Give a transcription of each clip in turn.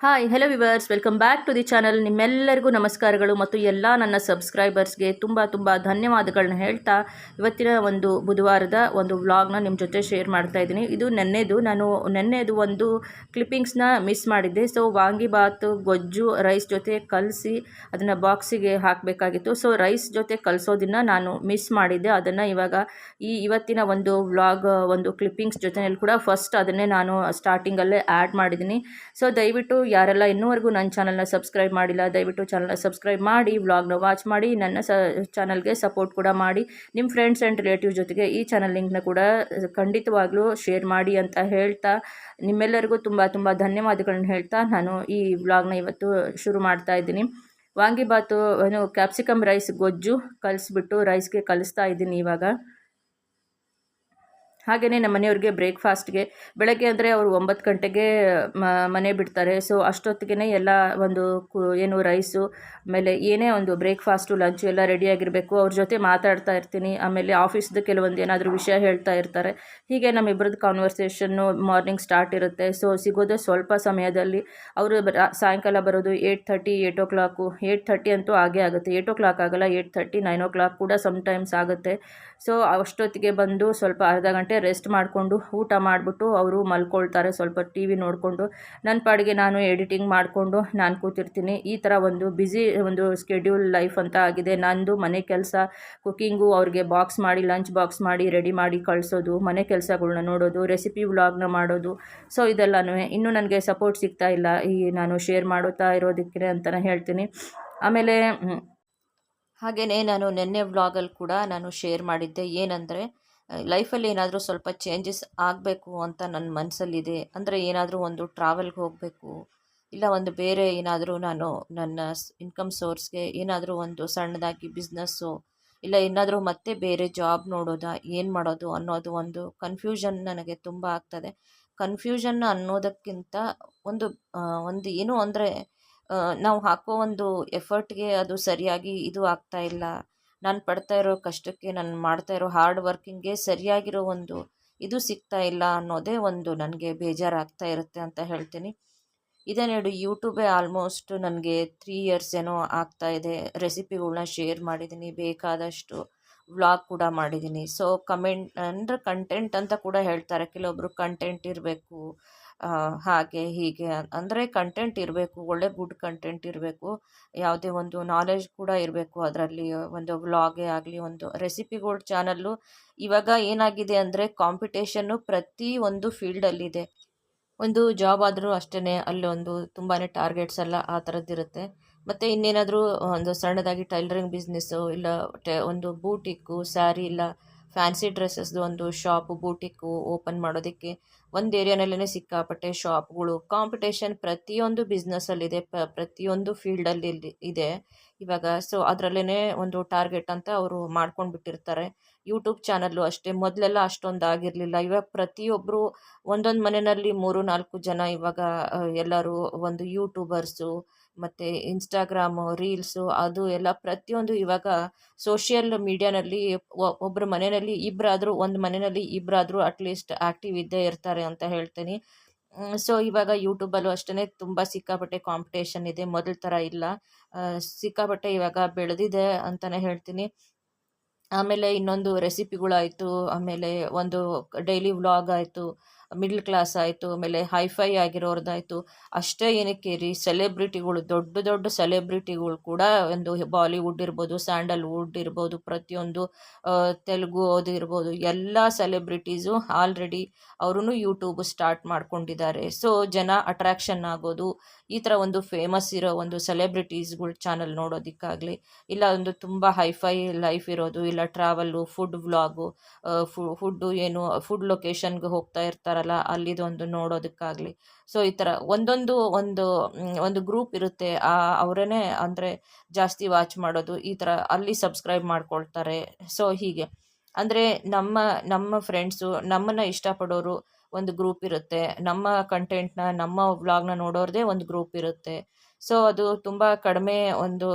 Hi hello viewers welcome back to the channel ನಿಮ್ಮೆಲ್ಲರಿಗೂ ನಮಸ್ಕಾರಗಳು ಮತ್ತು ಎಲ್ಲ ನನ್ನ ಸಬ್ಸ್ಕ್ರೈಬರ್ಸ್ಗೆ ತುಂಬ ತುಂಬ ಧನ್ಯವಾದಗಳನ್ನ ಹೇಳ್ತಾ ಇವತ್ತಿನ ಒಂದು ಬುಧವಾರದ ಒಂದು ವ್ಲಾಗ್ನ ನಿಮ್ಮ ಜೊತೆ ಶೇರ್ ಮಾಡ್ತಾ ಇದ್ದೀನಿ. ಇದು ನೆನ್ನೆದು ನಾನು ನೆನ್ನೆದು ಒಂದು ಕ್ಲಿಪ್ಪಿಂಗ್ಸ್ನ ಮಿಸ್ ಮಾಡಿದ್ದೆ. ಸೊ ವಾಂಗಿಬಾತು ಗೊಜ್ಜು ರೈಸ್ ಜೊತೆ ಕಲಸಿ ಅದನ್ನು ಬಾಕ್ಸಿಗೆ ಹಾಕಬೇಕಾಗಿತ್ತು. ಸೊ ರೈಸ್ ಜೊತೆ ಕಲಿಸೋದನ್ನು ನಾನು ಮಿಸ್ ಮಾಡಿದ್ದೆ. ಅದನ್ನು ಇವಾಗ ಈ ಇವತ್ತಿನ ಒಂದು ವ್ಲಾಗ್ ಒಂದು ಕ್ಲಿಪ್ಪಿಂಗ್ಸ್ ಜೊತೆಯಲ್ಲಿ ಕೂಡ ಫಸ್ಟ್ ಅದನ್ನೇ ನಾನು ಸ್ಟಾರ್ಟಿಂಗಲ್ಲೇ ಆ್ಯಡ್ ಮಾಡಿದ್ದೀನಿ. ಸೊ ದಯವಿಟ್ಟು ಯಾರೆಲ್ಲ ಇನ್ನೂವರೆಗೂ ನನ್ನ ಚಾನಲ್ನ ಸಬ್ಸ್ಕ್ರೈಬ್ ಮಾಡಿಲ್ಲ, ದಯವಿಟ್ಟು ಚಾನಲ್ನ ಸಬ್ಸ್ಕ್ರೈಬ್ ಮಾಡಿ ವ್ಲಾಗ್ನ ವಾಚ್ ಮಾಡಿ, ನನ್ನ ಸ, ಚಾನಲ್ಗೆ ಸಪೋರ್ಟ್ ಕೂಡ ಮಾಡಿ ನಿಮ್ಮ ಫ್ರೆಂಡ್ಸ್ ಆ್ಯಂಡ್ ರಿಲೇಟಿವ್ ಜೊತೆಗೆ ಈ ಚಾನಲ್ ಲಿಂಕ್ನ ಕೂಡ ಖಂಡಿತವಾಗ್ಲೂ ಶೇರ್ ಮಾಡಿ ಅಂತ ಹೇಳ್ತಾ, ನಿಮ್ಮೆಲ್ಲರಿಗೂ ತುಂಬ ತುಂಬ ಧನ್ಯವಾದಗಳನ್ನ ಹೇಳ್ತಾ ನಾನು ಈ ವ್ಲಾಗ್ನ ಇವತ್ತು ಶುರು ಮಾಡ್ತಾ ಇದ್ದೀನಿ. ವಾಂಗಿಬಾತು, ಏನು ಕ್ಯಾಪ್ಸಿಕಮ್ ರೈಸ್ ಗೊಜ್ಜು ಕಲಿಸ್ಬಿಟ್ಟು ರೈಸ್ಗೆ ಕಲಿಸ್ತಾ ಇದ್ದೀನಿ ಇವಾಗ. ಹಾಗೆಯೇ ನಮ್ಮ ಮನೆಯವ್ರಿಗೆ ಬ್ರೇಕ್ಫಾಸ್ಟ್ಗೆ ಬೆಳಗ್ಗೆ ಅಂದರೆ ಅವರು ಒಂಬತ್ತು ಗಂಟೆಗೆ ಮನೆ ಬಿಡ್ತಾರೆ. ಸೊ ಅಷ್ಟೊತ್ತಿಗೆ ಎಲ್ಲ ಒಂದು ಕು, ಏನು ರೈಸು ಆಮೇಲೆ ಏನೇ ಒಂದು ಬ್ರೇಕ್ಫಾಸ್ಟು ಲಂಚು ಎಲ್ಲ ರೆಡಿಯಾಗಿರಬೇಕು ಅವ್ರ ಜೊತೆ ಮಾತಾಡ್ತಾ ಇರ್ತೀನಿ. ಆಮೇಲೆ ಆಫೀಸ್ದು ಕೆಲವೊಂದು ಏನಾದರೂ ವಿಷಯ ಹೇಳ್ತಾ ಇರ್ತಾರೆ. ಹೀಗೆ ನಮ್ಮಿಬ್ಬರದ್ದು ಕಾನ್ವರ್ಸೇಷನ್ನು ಮಾರ್ನಿಂಗ್ ಸ್ಟಾರ್ಟ್ ಇರುತ್ತೆ. ಸೊ ಸಿಗೋದೇ ಸ್ವಲ್ಪ ಸಮಯದಲ್ಲಿ ಅವರು ಸಾಯಂಕಾಲ ಬರೋದು eight thirty eight o'clock eight thirty ಅಂತೂ ಆಗೇ ಆಗುತ್ತೆ. ಏಯ್ಟ್ ಓ ಕ್ಲಾಕ್ ಆಗಲ್ಲ eight thirty nine o'clock ಕೂಡ ಸಮ್ಟೈಮ್ಸ್ ಆಗುತ್ತೆ. ಸೊ ಅಷ್ಟೊತ್ತಿಗೆ ಬಂದು ಸ್ವಲ್ಪ ಅರ್ಧ ಗಂಟೆ ರೆಸ್ಟ್ ಮಾಡಿಕೊಂಡು ಊಟ ಮಾಡಿಬಿಟ್ಟು ಅವರು ಮಲ್ಕೊಳ್ತಾರೆ. ಸ್ವಲ್ಪ ಟಿ ವಿ ನೋಡಿಕೊಂಡು ನನ್ನ ಪಾಡಿಗೆ ನಾನು ಎಡಿಟಿಂಗ್ ಮಾಡಿಕೊಂಡು ನಾನು ಕೂತಿರ್ತೀನಿ. ಈ ಥರ ಒಂದು ಬ್ಯುಸಿ ಒಂದು ಸ್ಕೆಡ್ಯೂಲ್ ಲೈಫ್ ಅಂತ ಆಗಿದೆ. ನಂದು ಮನೆ ಕೆಲಸ, ಕುಕ್ಕಿಂಗು ಅವ್ರಿಗೆ ಬಾಕ್ಸ್ ಮಾಡಿ, ಲಂಚ್ ಬಾಕ್ಸ್ ಮಾಡಿ, ರೆಡಿ ಮಾಡಿ ಕಳಿಸೋದು, ಮನೆ ಕೆಲಸಗಳನ್ನ ನೋಡೋದು, ರೆಸಿಪಿ ವ್ಲಾಗ್ನ ಮಾಡೋದು. ಸೊ, ಇದೆಲ್ಲನೂ ಇನ್ನೂ ನನಗೆ ಸಪೋರ್ಟ್ ಸಿಗ್ತಾ ಇಲ್ಲ. ಈ ನಾನು ಶೇರ್ ಮಾಡುತ್ತಾ ಇರೋದಕ್ಕೆ ಅಂತಲೇ ಹೇಳ್ತೀನಿ. ಆಮೇಲೆ ಹಾಗೆಯೇ ನಾನು ನಿನ್ನೆ ವ್ಲಾಗಲ್ಲಿ ಕೂಡ ನಾನು ಶೇರ್ ಮಾಡಿದ್ದೆ. ಏನಂದರೆ ಲೈಫಲ್ಲಿ ಏನಾದರೂ ಸ್ವಲ್ಪ ಚೇಂಜಸ್ ಆಗಬೇಕು ಅಂತ ನನ್ನ ಮನಸ್ಸಲ್ಲಿದೆ ಅಂದರೆ ಏನಾದರೂ ಒಂದು ಟ್ರಾವೆಲ್ಗೆ ಹೋಗಬೇಕು, ಇಲ್ಲ ಒಂದು ಬೇರೆ ಏನಾದರೂ ನಾನು ನನ್ನ ಇನ್ಕಮ್ ಸೋರ್ಸ್ಗೆ ಏನಾದರೂ ಒಂದು ಸಣ್ಣದಾಗಿ ಬಿಸ್ನೆಸ್ಸು ಇಲ್ಲ ಏನಾದರೂ ಮತ್ತೆ ಬೇರೆ ಜಾಬ್ ನೋಡೋದಾ, ಏನು ಮಾಡೋದು ಅನ್ನೋದು ಒಂದು ಕನ್ಫ್ಯೂಷನ್ ನನಗೆ ತುಂಬ ಆಗ್ತದೆ. ಕನ್ಫ್ಯೂಷನ್ ಅನ್ನೋದಕ್ಕಿಂತ ಒಂದು ಒಂದು ಏನು ಅಂದರೆ ನಾವು ಹಾಕೋ ಒಂದು ಎಫರ್ಟ್ಗೆ ಅದು ಸರಿಯಾಗಿ ಇದು ಆಗ್ತಾ ಇಲ್ಲ. ನಾನು ಪಡ್ತಾ ಇರೋ ಕಷ್ಟಕ್ಕೆ, ನಾನು ಮಾಡ್ತಾ ಇರೋ ಹಾರ್ಡ್ ವರ್ಕಿಂಗ್ಗೆ ಸರಿಯಾಗಿರೋ ಒಂದು ಇದು ಸಿಗ್ತಾ ಇಲ್ಲ ಅನ್ನೋದೇ ಒಂದು ನನಗೆ ಬೇಜಾರಾಗ್ತಾ ಇರುತ್ತೆ ಅಂತ ಹೇಳ್ತೀನಿ. ಇದೇ ಯೂಟ್ಯೂಬೇ ಆಲ್ಮೋಸ್ಟ್ ನನಗೆ ತ್ರೀ ಇಯರ್ಸ್ ಏನೋ ಆಗ್ತಾ ಇದೆ. ರೆಸಿಪಿಗಳನ್ನ ಶೇರ್ ಮಾಡಿದ್ದೀನಿ ಬೇಕಾದಷ್ಟು ವ್ಲಾಗ್ ಕೂಡ ಮಾಡಿದ್ದೀನಿ ಸೊ ಕಮೆಂಟ್ ಅಂದರೆ ಕಂಟೆಂಟ್ ಅಂತ ಕೂಡ ಹೇಳ್ತಾರೆ. ಕೆಲವೊಬ್ಬರು ಕಂಟೆಂಟ್ ಇರಬೇಕು ಹಾಗೆ ಹೀಗೆ ಅಂದರೆ ಕಂಟೆಂಟ್ ಇರಬೇಕು, ಒಳ್ಳೆ ಗುಡ್ ಕಂಟೆಂಟ್ ಇರಬೇಕು, ಯಾವುದೇ ಒಂದು ನಾಲೆಜ್ ಕೂಡ ಇರಬೇಕು ಅದರಲ್ಲಿ, ಒಂದು ವ್ಲಾಗೇ ಆಗಲಿ, ಒಂದು ರೆಸಿಪಿಗಳ ಚಾನಲ್ಲು ಇವಾಗ ಏನಾಗಿದೆ ಅಂದರೆ ಕಾಂಪಿಟೇಷನ್ನು ಪ್ರತಿ ಒಂದು ಫೀಲ್ಡಲ್ಲಿದೆ ಒಂದು ಜಾಬ್ ಆದರೂ ಅಷ್ಟೇ ಅಲ್ಲೊಂದು ತುಂಬಾ ಟಾರ್ಗೆಟ್ಸ್ ಎಲ್ಲ ಆ ಥರದ್ದಿರುತ್ತೆ ಮತ್ತು ಇನ್ನೇನಾದರೂ ಒಂದು ಸಣ್ಣದಾಗಿ ಟೈಲರಿಂಗ್ ಬಿಸ್ನೆಸ್ಸು ಇಲ್ಲ ಟೆ, ಒಂದು ಬೂಟಿಕ್ಕು ಸ್ಯಾರಿ ಇಲ್ಲ ಫ್ಯಾನ್ಸಿ ಡ್ರೆಸ್ಸಸ್ದು ಒಂದು ಶಾಪು ಬೂಟಿಕ್ಕು ಓಪನ್ ಮಾಡೋದಕ್ಕೆ ಒಂದು ಏರಿಯಾನಲ್ಲೇ ಸಿಕ್ಕಾಪಟ್ಟೆ ಶಾಪ್ಗಳು. ಕಾಂಪಿಟೇಷನ್ ಪ್ರತಿಯೊಂದು ಬಿಸ್ನೆಸ್ಸಲ್ಲಿದೆ ಪ, ಪ್ರತಿಯೊಂದು ಫೀಲ್ಡಲ್ಲಿ ಇದೆ. ಇವಾಗ ಸೊ ಅದರಲ್ಲೇ ಒಂದು ಟಾರ್ಗೆಟ್ ಅಂತ ಅವರು ಮಾಡ್ಕೊಂಡು ಬಿಟ್ಟಿರ್ತಾರೆ. ಯೂಟ್ಯೂಬ್ ಚಾನಲ್ಲು ಅಷ್ಟೇ, ಮೊದಲೆಲ್ಲ ಅಷ್ಟೊಂದು ಆಗಿರಲಿಲ್ಲ. ಇವಾಗ ಪ್ರತಿಯೊಬ್ಬರು ಒಂದೊಂದು ಮನೆಯಲ್ಲಿ ಮೂರು ನಾಲ್ಕು ಜನ ಇವಾಗ ಎಲ್ಲರೂ ಒಂದು ಯೂಟ್ಯೂಬರ್ಸು ಮತ್ತು ಇನ್ಸ್ಟಾಗ್ರಾಮು ರೀಲ್ಸು ಅದು ಎಲ್ಲ ಪ್ರತಿಯೊಂದು ಇವಾಗ ಸೋಷಿಯಲ್ ಮೀಡ್ಯಾನಲ್ಲಿ ಒಬ್ಬರ ಮನೆಯಲ್ಲಿ ಇಬ್ಬರಾದರೂ ಒಂದು ಮನೆಯಲ್ಲಿ ಇಬ್ಬರಾದರೂ ಅಟ್ಲೀಸ್ಟ್ ಆ್ಯಕ್ಟಿವ್ ಇದ್ದೇ ಇರ್ತಾರೆ ಅಂತ ಹೇಳ್ತೀನಿ. ಸೊ ಇವಾಗ ಯೂಟ್ಯೂಬಲ್ಲೂ ಅಷ್ಟೇ ತುಂಬ ಸಿಕ್ಕಾಪಟ್ಟೆ ಕಾಂಪಿಟೇಷನ್ ಇದೆ. ಮೊದಲ ಥರ ಇಲ್ಲ. ಸಿಕ್ಕಾಪಟ್ಟೆ ಇವಾಗ ಬೆಳೆದಿದೆ ಅಂತಲೇ ಹೇಳ್ತೀನಿ. ಆಮೇಲೆ ಇನ್ನೊಂದು ರೆಸಿಪಿಗಳಾಯಿತು ಆಮೇಲೆ ಒಂದು ಡೈಲಿ ವ್ಲಾಗ್ ಆಯಿತು. ಮಿಡ್ಲ್ ಕ್ಲಾಸ್ ಆಯಿತು, ಆಮೇಲೆ ಹೈಫೈ ಆಗಿರೋರ್ದಾಯಿತು, ಅಷ್ಟೇ ಏನಕ್ಕೆ ರೀ ಸೆಲೆಬ್ರಿಟಿಗಳು ದೊಡ್ಡ ದೊಡ್ಡ ಸೆಲೆಬ್ರಿಟಿಗಳು ಕೂಡ ಒಂದು ಬಾಲಿವುಡ್ ಇರ್ಬೋದು ಸ್ಯಾಂಡಲ್ವುಡ್ ಇರ್ಬೋದು, ಪ್ರತಿಯೊಂದು ತೆಲುಗು ಅದು ಇರ್ಬೋದು, ಎಲ್ಲ ಸೆಲೆಬ್ರಿಟೀಸು ಆಲ್ರೆಡಿ ಅವರು ಯೂಟ್ಯೂಬ್ ಸ್ಟಾರ್ಟ್ ಮಾಡ್ಕೊಂಡಿದ್ದಾರೆ. ಸೊ ಜನ ಅಟ್ರಾಕ್ಷನ್ ಆಗೋದು ಈ ಥರ ಒಂದು ಫೇಮಸ್ ಇರೋ ಒಂದು ಸೆಲೆಬ್ರಿಟೀಸ್ಗಳ ಚಾನಲ್ ನೋಡೋದಕ್ಕಾಗಲಿ, ಇಲ್ಲ ಒಂದು ತುಂಬ ಹೈಫೈ ಲೈಫ್ ಇರೋದು, ಇಲ್ಲ ಟ್ರಾವೆಲ್ಲು ಫುಡ್ ವ್ಲಾಗು ಫುಡ್ಡು ಏನು ಫುಡ್ ಲೊಕೇಶನ್ಗೆ ಹೋಗ್ತಾ ಇರ್ತಾರಲ್ಲ ಅಲ್ಲಿದೊಂದು ನೋಡೋದಕ್ಕಾಗಲಿ. ಸೊ ಈ ಥರ ಒಂದೊಂದು ಒಂದು ಒಂದು ಗ್ರೂಪ್ ಇರುತ್ತೆ, ಆ ಅವರೇ ಅಂದರೆ ಜಾಸ್ತಿ ವಾಚ್ ಮಾಡೋದು, ಈ ಥರ ಅಲ್ಲಿ ಸಬ್ಸ್ಕ್ರೈಬ್ ಮಾಡ್ಕೊಳ್ತಾರೆ. ಸೊ ಹೀಗೆ. ಅಂದರೆ ನಮ್ಮ ನಮ್ಮ ಫ್ರೆಂಡ್ಸು ನಮ್ಮನ್ನು ಇಷ್ಟಪಡೋರು ಒಂದು ಗ್ರೂಪ್ ಇರುತ್ತೆ. ನಮ್ಮ ಕಂಟೆಂಟ್ನ ನಮ್ಮ ವ್ಲಾಗ್ನ ನೋಡೋರದೇ ಒಂದು ಗ್ರೂಪ್ ಇರುತ್ತೆ. ಸೊ ಅದು ತುಂಬ ಕಡಿಮೆ ಒಂದು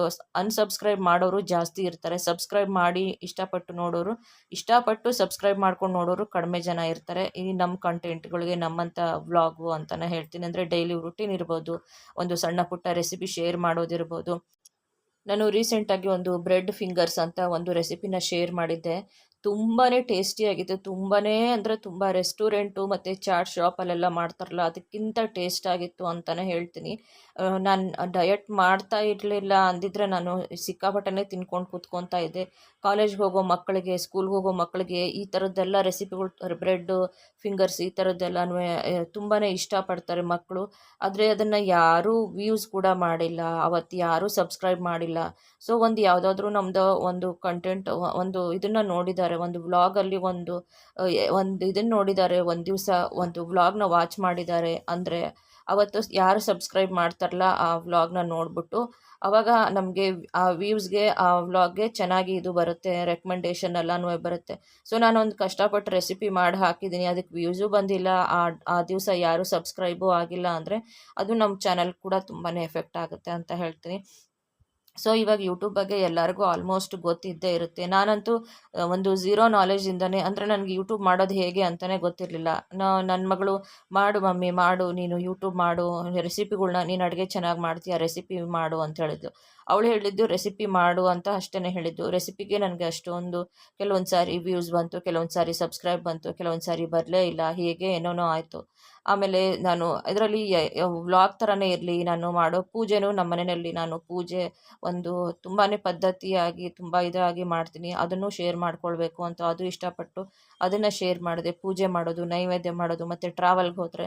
ಅನ್ಸಬ್ಸ್ಕ್ರೈಬ್ ಮಾಡೋರು ಜಾಸ್ತಿ ಇರ್ತಾರೆ. ಸಬ್ಸ್ಕ್ರೈಬ್ ಮಾಡಿ ಇಷ್ಟಪಟ್ಟು ನೋಡೋರು, ಇಷ್ಟಪಟ್ಟು ಸಬ್ಸ್ಕ್ರೈಬ್ ಮಾಡ್ಕೊಂಡು ನೋಡೋರು ಕಡಿಮೆ ಜನ ಇರ್ತಾರೆ. ಈ ನಮ್ಮ ಕಂಟೆಂಟ್ಗಳಿಗೆ ನಮ್ಮಂಥ ವ್ಲಾಗು ಅಂತಲೇ ಹೇಳ್ತೀನಿ ಅಂದರೆ ಡೈಲಿ ರುಟೀನ್ ಇರ್ಬೋದು. ಒಂದು ಸಣ್ಣ ಪುಟ್ಟ ರೆಸಿಪಿ ಶೇರ್ ಮಾಡೋದಿರ್ಬೋದು. ನಾನು ರೀಸೆಂಟಾಗಿ ಒಂದು ಬ್ರೆಡ್ ಫಿಂಗರ್ಸ್ ಅಂತ ಒಂದು ರೆಸಿಪಿನ ಶೇರ್ ಮಾಡಿದ್ದೆ. ತುಂಬಾ ಟೇಸ್ಟಿಯಾಗಿತ್ತು ತುಂಬಾ ಅಂದರೆ ತುಂಬ ರೆಸ್ಟೋರೆಂಟು ಮತ್ತು ಚಾಟ್ ಶಾಪಲ್ಲೆಲ್ಲ ಮಾಡ್ತಾರಲ್ಲ, ಅದಕ್ಕಿಂತ ಟೇಸ್ಟ್ ಆಗಿತ್ತು ಅಂತಲೇ ಹೇಳ್ತೀನಿ. ನಾನು ಡಯಟ್ ಮಾಡ್ತಾ ಇರಲಿಲ್ಲ ಅಂದಿದ್ರೆ ನಾನು ಸಿಕ್ಕಾಪಟ್ಟೆ ತಿನ್ಕೊಂಡು ಕೂತ್ಕೊತಾ ಇದ್ದೆ. ಕಾಲೇಜ್ಗೆ ಹೋಗೋ ಮಕ್ಕಳಿಗೆ ಸ್ಕೂಲ್ಗೆ ಹೋಗೋ ಮಕ್ಕಳಿಗೆ ಈ ಥರದ್ದೆಲ್ಲ ರೆಸಿಪಿಗಳು ಬ್ರೆಡ್ಡು ಫಿಂಗರ್ಸ್ ಈ ಥರದ್ದೆಲ್ಲನೂ ತುಂಬಾ ಇಷ್ಟಪಡ್ತಾರೆ ಮಕ್ಕಳು. ಆದರೆ ಅದನ್ನು ಯಾರೂ ವ್ಯೂಸ್ ಕೂಡ ಮಾಡಿಲ್ಲ. ಅವತ್ತು ಯಾರೂ ಸಬ್ಸ್ಕ್ರೈಬ್ ಮಾಡಿಲ್ಲ. ಸೊ ಒಂದು ಯಾವುದಾದ್ರೂ ನಮ್ಮದು ಒಂದು ಕಂಟೆಂಟ್ ಒಂದು ಇದನ್ನು ನೋಡಿದ್ದಾರೆ, ಒಂದು ವ್ಲಾಗಲ್ಲಿ ಒಂದು ಒಂದು ಇದನ್ನು ನೋಡಿದ್ದಾರೆ, ಒಂದು ದಿವಸ ಒಂದು ವ್ಲಾಗ್ನ ವಾಚ್ ಮಾಡಿದ್ದಾರೆ ಅಂದರೆ ಅವತ್ತು ಯಾರು ಸಬ್ಸ್ಕ್ರೈಬ್ ಮಾಡ್ತಾರಲ್ಲ ಆ ವ್ಲಾಗ್ನ ನೋಡಿಬಿಟ್ಟು, ಅವಾಗ ನಮಗೆ ಆ ವ್ಯೂವ್ಸ್ಗೆ ಆ ವ್ಲಾಗ್ಗೆ ಚೆನ್ನಾಗಿ ಇದು ಬರುತ್ತೆ ರೆಕಮೆಂಡೇಶನ್ ಎಲ್ಲನೂ ಬರುತ್ತೆ. ಸೊ ನಾನೊಂದು ಕಷ್ಟಪಟ್ಟು ರೆಸಿಪಿ ಮಾಡಿ ಹಾಕಿದ್ದೀನಿ ಅದಕ್ಕೆ ವ್ಯೂಸು ಬಂದಿಲ್ಲ, ಆ ಆ ದಿವಸ ಯಾರೂ ಸಬ್ಸ್ಕ್ರೈಬು ಆಗಿಲ್ಲ ಅಂದರೆ, ಅದು ನಮ್ಮ ಚಾನಲ್ ಕೂಡ ತುಂಬಾ ಎಫೆಕ್ಟ್ ಆಗುತ್ತೆ ಅಂತ ಹೇಳ್ತೀನಿ. ಸೊ ಇವಾಗ ಯೂಟ್ಯೂಬ್ ಬಗ್ಗೆ ಎಲ್ಲರಿಗೂ ಆಲ್ಮೋಸ್ಟ್ ಗೊತ್ತಿದ್ದೇ ಇರುತ್ತೆ. ನಾನಂತೂ ಒಂದು ಝೀರೋ ನಾಲೆಜಿಂದನೇ ಅಂದರೆ ನನಗೆ ಯೂಟ್ಯೂಬ್ ಮಾಡೋದು ಹೇಗೆ ಅಂತಲೇ ಗೊತ್ತಿರಲಿಲ್ಲ. ನನ್ನ ಮಗಳು, ಮಾಡು ಮಮ್ಮಿ, ಮಾಡು, ನೀನು ಯೂಟ್ಯೂಬ್ ಮಾಡು ರೆಸಿಪಿಗಳ್ನ ನೀನು ಅಡುಗೆ ಚೆನ್ನಾಗಿ ಮಾಡ್ತೀಯ ರೆಸಿಪಿ ಮಾಡು, ಅಂತ ಹೇಳಿದ್ದು ಅವಳು ಹೇಳಿದ್ದು ರೆಸಿಪಿ ಮಾಡು ಅಂತ ಅಷ್ಟೇ ಹೇಳಿದ್ದು. ರೆಸಿಪಿಗೆ ನನಗೆ ಅಷ್ಟೊಂದು ಕೆಲವೊಂದು ಸಾರಿ ವ್ಯೂಸ್ ಬಂತು, ಕೆಲವೊಂದು ಸಾರಿ ಸಬ್ಸ್ಕ್ರೈಬ್ ಬಂತು, ಕೆಲವೊಂದು ಸಾರಿ ಬರಲೇ ಇಲ್ಲ, ಹೀಗೆ ಏನೋನೋ ಆಯಿತು. ಆಮೇಲೆ ನಾನು ಇದರಲ್ಲಿ ವ್ಲಾಗ್ ಥರನೇ ಇರಲಿ, ನಾನು ಮಾಡೋ ಪೂಜೆನೂ ನಮ್ಮ ಮನೆಯಲ್ಲಿ ನಾನು ಪೂಜೆ ಒಂದು ತುಂಬಾ ಪದ್ಧತಿಯಾಗಿ, ತುಂಬ ಇದಾಗಿ ಮಾಡ್ತೀನಿ, ಅದನ್ನು ಶೇರ್ ಮಾಡ್ಕೊಳ್ಬೇಕು ಅಂತ ಅದು ಇಷ್ಟಪಟ್ಟು ಅದನ್ನು ಶೇರ್ ಮಾಡಿದೆ, ಪೂಜೆ ಮಾಡೋದು, ನೈವೇದ್ಯ ಮಾಡೋದು, ಮತ್ತು ಟ್ರಾವೆಲ್ಗೆ ಹೋದರೆ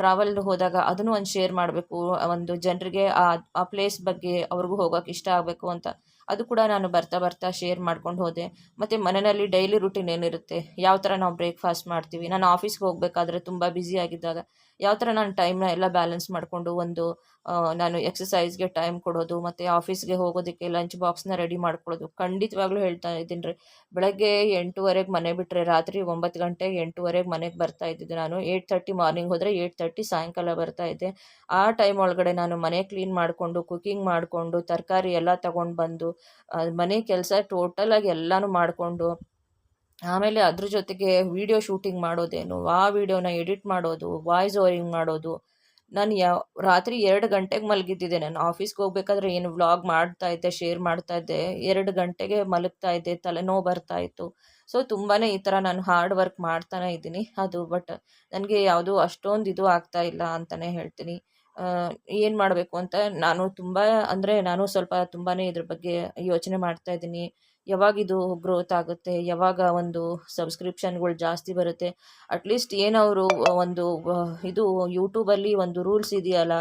ಟ್ರಾವೆಲ್ ಹೋದಾಗ ಅದನ್ನು ಒಂದು ಶೇರ್ ಮಾಡಬೇಕು, ಒಂದು ಜನರಿಗೆ ಆ ಆ ಪ್ಲೇಸ್ ಬಗ್ಗೆ ಅವ್ರಿಗೂ ಹೋಗೋಕೆ ಇಷ್ಟ ಆಗಬೇಕು ಅಂತ. ಅದು ಕೂಡ ನಾನು ಬರ್ತಾ ಬರ್ತಾ ಶೇರ್ ಮಾಡ್ಕೊಂಡು ಹೋದೆ. ಮತ್ತು ಮನೆಯಲ್ಲಿ ಡೈಲಿ ರುಟೀನ್ ಏನಿರುತ್ತೆ? ಯಾವ ಥರ ನಾವು ಬ್ರೇಕ್ಫಾಸ್ಟ್ ಮಾಡ್ತೀವಿ? ನಾನು ಆಫೀಸ್ಗೆ ಹೋಗಬೇಕಾದ್ರೆ ತುಂಬ ಆಗಿದ್ದಾಗ ಯಾವ ಥರ ನಾನು ಟೈಮ್ನ ಎಲ್ಲ ಬ್ಯಾಲೆನ್ಸ್ ಮಾಡಿಕೊಂಡು ಒಂದು ನಾನು ಎಕ್ಸಸೈಸ್ಗೆ ಟೈಮ್ ಕೊಡೋದು, ಮತ್ತು ಆಫೀಸ್ಗೆ ಹೋಗೋದಕ್ಕೆ ಲಂಚ್ ಬಾಕ್ಸ್ನ ರೆಡಿ ಮಾಡ್ಕೊಳ್ಳೋದು. ಖಂಡಿತವಾಗ್ಲೂ ಹೇಳ್ತಾ ಇದ್ದೀನಿ ರೀ. ಬೆಳಗ್ಗೆ ಎಂಟೂವರೆಗೆ ಮನೆ ಬಿಟ್ಟರೆ ರಾತ್ರಿ ಒಂಬತ್ತು ಗಂಟೆ ಎಂಟೂವರೆಗೆ ಮನೆಗೆ ಬರ್ತಾ ಇದ್ದಿದ್ದು ನಾನು. ಏಯ್ಟ್ ತರ್ಟಿ ಮಾರ್ನಿಂಗ್ ಹೋದರೆ ಏಯ್ಟ್ ತರ್ಟಿ ಸಾಯಂಕಾಲ ಬರ್ತಾ ಇದ್ದೆ. ಆ ಟೈಮ್ ಒಳಗಡೆ ನಾನು ಮನೆ ಕ್ಲೀನ್ ಮಾಡಿಕೊಂಡು ಕುಕ್ಕಿಂಗ್ ಮಾಡಿಕೊಂಡು, ತರಕಾರಿ ಎಲ್ಲ ತಗೊಂಡು ಬಂದು ಮನೆ ಕೆಲಸ ಟೋಟಲಾಗಿ ಎಲ್ಲನೂ ಮಾಡಿಕೊಂಡು ಆಮೇಲೆ ಅದ್ರ ಜೊತೆಗೆ ವಿಡಿಯೋ ಶೂಟಿಂಗ್ ಮಾಡೋದೇನು, ಆ ವೀಡಿಯೋನ ಎಡಿಟ್ ಮಾಡೋದು ವಾಯ್ಸ್ ಓವರಿಂಗ್ ಮಾಡೋದು. ನಾನು ಯಾವ, ರಾತ್ರಿ ಎರಡು ಗಂಟೆಗೆ ಮಲಗಿದ್ದಿದ್ದೆ. ನಾನು ಆಫೀಸ್ಗೆ ಹೋಗ್ಬೇಕಾದ್ರೆ ಏನು ವ್ಲಾಗ್ ಮಾಡ್ತಾ ಇದ್ದೆ ಶೇರ್ ಮಾಡ್ತಾ ಇದ್ದೆ. ಎರಡು ಗಂಟೆಗೆ ಮಲಗ್ತಾ ಇದ್ದೆ, ತಲೆನೋವು ಬರ್ತಾ ಇತ್ತು. ಸೊ ತುಂಬಾ ಈ ಥರ ನಾನು ಹಾರ್ಡ್ ವರ್ಕ್ ಮಾಡ್ತಾನೆ ಇದ್ದೀನಿ. ಅದು ಬಟ್ ನನಗೆ ಯಾವುದೂ ಅಷ್ಟೊಂದು ಇದು ಆಗ್ತಾ ಇಲ್ಲ ಅಂತಲೇ ಹೇಳ್ತೀನಿ. ಏನು ಮಾಡಬೇಕು ಅಂತ ನಾನು ತುಂಬ, ಅಂದರೆ ನಾನು ಸ್ವಲ್ಪ ತುಂಬಾ ಇದ್ರ ಬಗ್ಗೆ ಯೋಚನೆ ಮಾಡ್ತಾ ಇದ್ದೀನಿ. ಯಾವಾಗ ಇದು ಗ್ರೋತ್ ಆಗುತ್ತೆ, ಯಾವಾಗ ಒಂದು ಸಬ್ಸ್ಕ್ರಿಪ್ಷನ್ಗಳು ಜಾಸ್ತಿ ಬರುತ್ತೆ ಅಟ್ಲೀಸ್ಟ್ ಏನವರು ಒಂದು ಇದು ಯೂಟ್ಯೂಬಲ್ಲಿ ಒಂದು ರೂಲ್ಸ್ ಇದೆಯಲ್ಲ,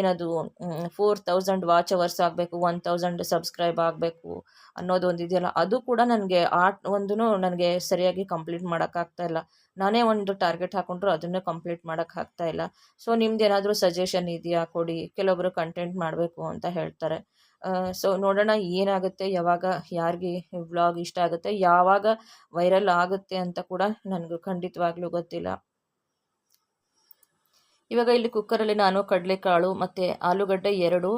ಏನದು ಫೋರ್ ತೌಸಂಡ್ ವಾಚ್ ಅವರ್ಸ್ ಆಗಬೇಕು ಒನ್ ತೌಸಂಡ್ ಸಬ್ಸ್ಕ್ರೈಬ್ ಆಗಬೇಕು ಅನ್ನೋದು ಒಂದು ಇದೆಯಲ್ಲ, ಅದು ಕೂಡ ನನಗೆ ಆರ್ಟ್ ಒಂದು ನನಗೆ ಸರಿಯಾಗಿ ಕಂಪ್ಲೀಟ್ ಮಾಡೋಕ್ಕಾಗ್ತಾ ಇಲ್ಲ. ನಾನೇ ಒಂದು ಟಾರ್ಗೆಟ್ ಹಾಕೊಂಡ್ರು ಅದನ್ನು ಕಂಪ್ಲೀಟ್ ಮಾಡೋಕ್ಕಾಗ್ತಾ ಇಲ್ಲ. ಸೊ ನಿಮ್ದು ಏನಾದರೂ ಸಜೆಷನ್ ಇದೆಯಾ? ಕೊಡಿ ಕೆಲವೊಬ್ಬರು ಕಂಟೆಂಟ್ ಮಾಡಬೇಕು ಅಂತ ಹೇಳ್ತಾರೆ. ಸೊ ನೋಡೋಣ ಏನಾಗುತ್ತೆ, ಯಾವಾಗ ಯಾರಿಗೆ ವ್ಲಾಗ್ ಇಷ್ಟ ಆಗುತ್ತೆ, ಯಾವಾಗ ವೈರಲ್ ಆಗುತ್ತೆ ಅಂತ ಕೂಡ ನನಗೂ ಖಂಡಿತವಾಗ್ಲೂ ಗೊತ್ತಿಲ್ಲ. ಇವಾಗ ಇಲ್ಲಿ ಕುಕ್ಕರಲ್ಲಿ ನಾನು ಕಡಲೆಕಾಳು ಮತ್ತು ಆಲೂಗಡ್ಡೆ ಎರಡು,